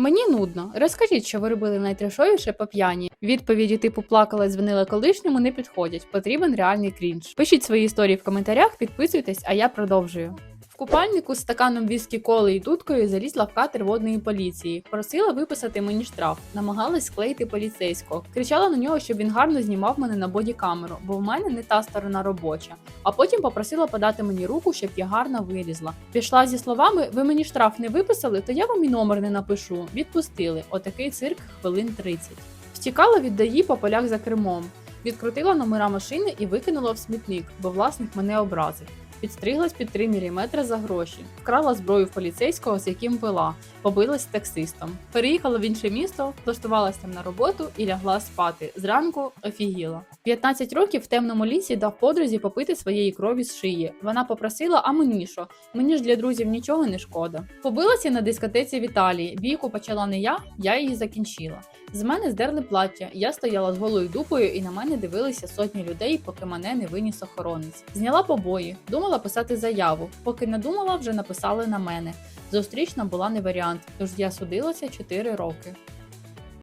Мені нудно. Розкажіть, що ви робили найтрешовіше по п'яні. Відповіді типу плакала, дзвонила колишньому не підходять. Потрібен реальний крінж. Пишіть свої історії в коментарях, підписуйтесь, а я продовжую. Купальнику з стаканом віскі коли і дудкою залізла в катер водної поліції. Просила виписати мені штраф, намагалась склеїти поліцейського. Кричала на нього, щоб він гарно знімав мене на бодікамеру, бо в мене не та сторона робоча. А потім попросила подати мені руку, щоб я гарно вилізла. Пішла зі словами: ви мені штраф не виписали, то я вам і номер не напишу. Відпустили. Отакий цирк хвилин 30. Втікала від ДАІ по полях за кермом. Відкрутила номера машини і викинула в смітник, бо власник мене образив. Підстриглась під 3 мм за гроші, вкрала зброю в поліцейського, з яким пила, побилась з таксистом. Переїхала в інше місто, влаштувалась там на роботу і лягла спати. Зранку офігіла. 15 років в темному лісі дав подрузі попити своєї крові з шиї. Вона попросила: а мені що? Мені ж для друзів нічого не шкода. Побилася на дискотеці в Італії. Бійку почала не я, я її закінчила. З мене здерли плаття. Я стояла з голою дупою, і на мене дивилися сотні людей, поки мене не виніс охоронець. Зняла побої, думала писати заяву. Поки не думала, вже написали на мене. Зустрічна була не варіант, тож я судилася 4 роки.